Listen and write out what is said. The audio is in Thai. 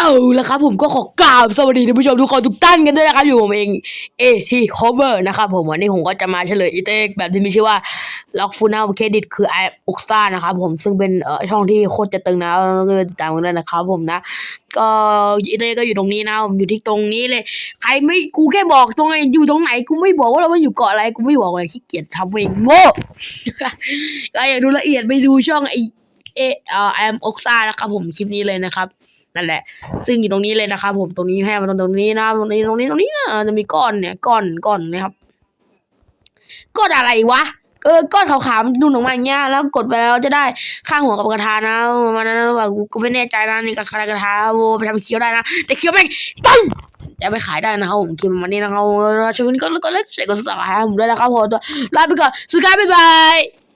เอาละครับผมก็ขอกราบสวัสดีท่านผู้ชมทุกคนทุกท่านกันด้วยนะครับอยู่ผมเองเอทีคอเวอร์นะครับผมวันนี้ผมก็จะมาเฉลยอีเต็กแบบที่มีชื่อว่าล็อกฟูน่าเครดิตคือไออุกซ่านะครับผมซึ่งเป็นเอ่อช่องที่โคตรจะตึงนะก็ติดตามกันด้วยนะครับผมนะก็อีเต้ก็อยู่ตรงนี้นะผมอยู่ที่ตรงนี้เลย ใครไม่กูแค่บอกตรงไหนอยู่ตรงไหนกูไม่บอกว่าเราอยู่เกาะอะไรกูไม่บอกเลยขี้เกียจทำเองโง่ก็อยากดูละเอียดไปดูช่องไอเอเอ่อแอมอกซ่านะครับผมคลิปนี้เลยนะครับ นั่นแหละ ซึ่งอยู่ตรงนี้เลยนะครับผมตรงนี้ให้มาตรงตรงนี้นะตรงนี้ตรงนี้ตรงนี้นะจะมีก้อนเนี่ยก้อนก้อนนะครับก้อนอะไรวะเออก้อนขาวๆมันนุ่นออกมาอย่างเงี้ยแล้วกดไปแล้วจะได้ค่างหัวกับกระทานะมาณนั้นว่ากูไม่แน่ใจนะนี่กับกระทาโอ้ไปทำเคี้ยวได้นะแต่เคี้ยวแม่งตึ้งจะไปขายได้นะครับผมคลิปมันนี้นะครับช่วงนี้ก็ก็เล็กใส่ก็สายให้ผมด้วยนะครับผมตัวลาไปก่อนสุดท้ายบ๊ายบาย